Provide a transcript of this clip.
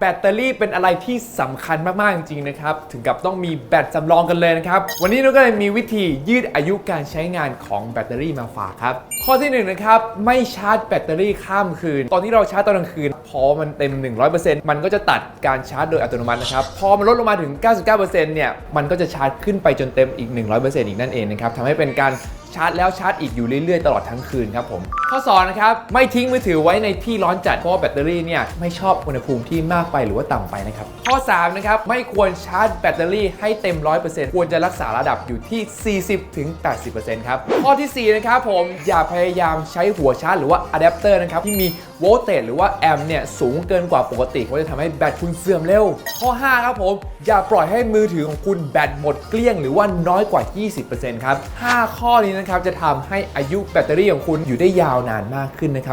แบตเตอรี่เป็นอะไรที่สำคัญมาก ๆ จริง ๆ นะครับ ถึงกับต้องมีแบตสำรองกันเลยนะครับ วันนี้เราก็เลยมีวิธียืดอายุการใช้งานของแบตเตอรี่มาฝากครับ ข้อที่หนึ่งนะครับ ไม่ชาร์จแบตเตอรี่ข้ามคืน ตอนที่เราชาร์จตอนกลางคืน พอมันเต็ม 100%มันก็จะตัดการชาร์จโดยอัตโนมัตินะครับ พอมันลดลงมาถึง 99%เนี่ย มันก็จะชาร์จขึ้นไปจนเต็มอีก 100%อีกนั่นเองนะครับทำให้เป็นการชาร์จแล้วชาร์จอีกอยู่เรื่อย ๆ ตลอดทั้งคืนครับผม ข้อ2นะครับไม่ทิ้งมือถือไว้ในที่ร้อนจัดเพราะแบตเตอรี่เนี่ยไม่ชอบอุณหภูมิที่มากไปหรือว่าต่ำไปนะครับข้อ3นะครับไม่ควรชาร์จแบตเตอรี่ให้เต็ม 100%ควรจะรักษาระดับอยู่ที่ 40-80%ครับข้อทีสี่4นะครับผมอย่าพยายามใช้หัวชาร์จหรือว่าอะแดปเตอร์นะครับที่มีโวลเตจหรือว่าแอมเนี่ยสูงเกินกว่าปกติเพราะจะทำให้แบตคุณเสื่อมเร็ว ข้อ 5 ครับผม อย่าปล่อยให้มือถือของคุณแบตหมดเกลี้ยงหรือว่าน้อยกว่า 20%ครับ 5 ข้อนี้นะครับจะทำให้อายุแบตเตอรี่ของคุณอยู่ได้ยาวนานมากขึ้นนะครับ